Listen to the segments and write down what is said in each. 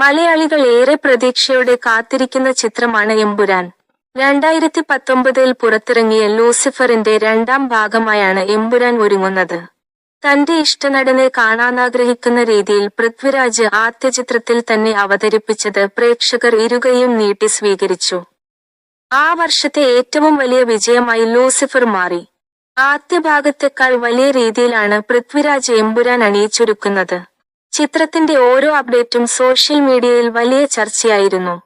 മലയാളികൾ ഏറെ പ്രതീക്ഷയോടെ കാത്തിരിക്കുന്ന ചിത്രമാണ് എമ്പുരാൻ. രണ്ടായിരത്തി പത്തൊമ്പതിൽ പുറത്തിറങ്ങിയ ലൂസിഫറിന്റെ രണ്ടാം ഭാഗമായാണ് എമ്പുരാൻ ഒരുങ്ങുന്നത്. തന്റെ ഇഷ്ടനടനെ കാണാനാഗ്രഹിക്കുന്ന രീതിയിൽ പൃഥ്വിരാജ് ആദ്യ ചിത്രത്തിൽ തന്നെ അവതരിപ്പിച്ചത് പ്രേക്ഷകർ ഇരുകയും നീട്ടി സ്വീകരിച്ചു. ആ വർഷത്തെ ഏറ്റവും വലിയ വിജയമായി ലൂസിഫർ മാറി. ആദ്യ ഭാഗത്തെക്കാൾ വലിയ രീതിയിലാണ് പൃഥ്വിരാജ് എമ്പുരാൻ അണിയിച്ചൊരുക്കുന്നത്. ചിത്രത്തിന്റെ ഓരോ അപ്ഡേറ്റും സോഷ്യൽ മീഡിയയിൽ വലിയ ചർച്ചയായിരുന്നു.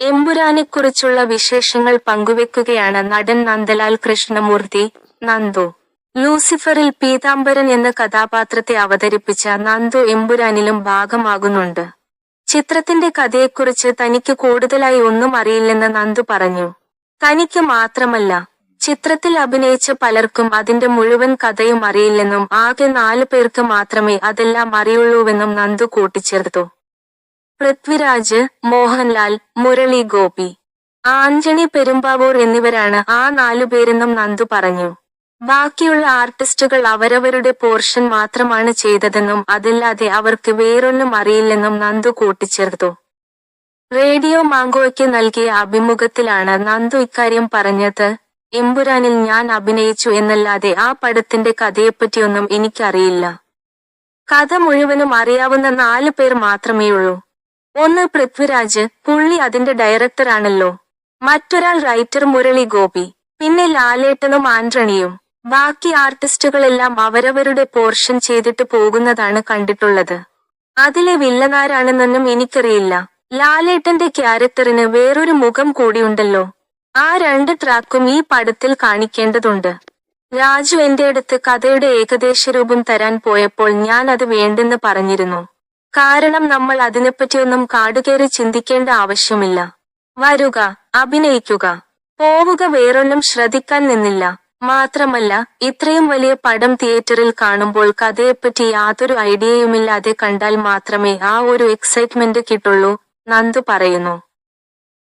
എമ്പുരാനെക്കുറിച്ചുള്ള വിശേഷങ്ങൾ പങ്കുവെക്കുകയാണ് നടൻ നന്ദലാൽ കൃഷ്ണമൂർത്തി നന്ദു. ലൂസിഫറിൽ പീതാംബരൻ എന്ന കഥാപാത്രത്തെ അവതരിപ്പിച്ച നന്ദു എമ്പുരാനിലും ഭാഗമാകുന്നുണ്ട്. ചിത്രത്തിന്റെ കഥയെക്കുറിച്ച് തനിക്ക് കൂടുതലായി ഒന്നും അറിയില്ലെന്ന് നന്ദു പറഞ്ഞു. തനിക്ക് മാത്രമല്ല ചിത്രത്തിൽ അഭിനയിച്ച പലർക്കും അതിന്റെ മുഴുവൻ കഥയും അറിയില്ലെന്നും ആകെ നാലു പേർക്ക് മാത്രമേ അതെല്ലാം അറിയുള്ളൂവെന്നും നന്ദു കൂട്ടിച്ചേർത്തു. പൃഥ്വിരാജ് മോഹൻലാൽ മുരളി ഗോപി ആന്റണി പെരുമ്പാവൂർ എന്നിവരാണ് ആ നാലുപേരെന്നും നന്ദു പറഞ്ഞു. ബാക്കിയുള്ള ആർട്ടിസ്റ്റുകൾ അവരവരുടെ പോർഷൻ മാത്രമാണ് ചെയ്തതെന്നും അതല്ലാതെ അവർക്ക് വേറൊന്നും അറിയില്ലെന്നും നന്ദു കൂട്ടിച്ചേർത്തു. റേഡിയോ മാങ്കോയ്ക്ക് നൽകിയ അഭിമുഖത്തിലാണ് നന്ദു ഇക്കാര്യം പറഞ്ഞത്. എമ്പുരാനിൽ ഞാൻ അഭിനയിച്ചു എന്നല്ലാതെ ആ പടത്തിന്റെ കഥയെപ്പറ്റിയൊന്നും എനിക്കറിയില്ല. കഥ മുഴുവനും അറിയാവുന്ന നാലു പേർ മാത്രമേയുള്ളൂ ഒന്ന് പൃഥ്വിരാജ് പുള്ളി അതിന്റെ ഡയറക്ടറാണല്ലോ. മറ്റൊരാൾ റൈറ്റർ മുരളി ഗോപി പിന്നെ ലാലേട്ടനും ആന്റണിയും. ബാക്കി ആർട്ടിസ്റ്റുകളെല്ലാം അവരവരുടെ പോർഷൻ ചെയ്തിട്ട് പോകുന്നതാണ് കണ്ടിട്ടുള്ളത്. അതിലെ വില്ലനാരാണെന്നൊന്നും എനിക്കറിയില്ല. ലാലേട്ടന്റെ ക്യാരക്ടറിന് വേറൊരു മുഖം കൂടിയുണ്ടല്ലോ ആ രണ്ട് ട്രാക്കും ഈ പടത്തിൽ കാണിക്കേണ്ടതുണ്ട്. രാജു എന്റെ അടുത്ത് കഥയുടെ ഏകദേശ രൂപം തരാൻ പോയപ്പോൾ ഞാൻ അത് വേണ്ടെന്ന് പറഞ്ഞിരുന്നു. കാരണം നമ്മൾ അതിനെപ്പറ്റിയൊന്നും കാടുകയറി ചിന്തിക്കേണ്ട ആവശ്യമില്ല. വരുക അഭിനയിക്കുക. പോവുക വേറൊന്നും ശ്രദ്ധിക്കാൻ നിന്നില്ല. മാത്രമല്ല ഇത്രയും വലിയ പടം തിയേറ്ററിൽ കാണുമ്പോൾ കഥയെപ്പറ്റി യാതൊരു ഐഡിയയുമില്ലാതെ കണ്ടാൽ മാത്രമേ ആ ഒരു എക്സൈറ്റ്മെന്റ് കിട്ടുള്ളൂ നന്ദു പറയുന്നു.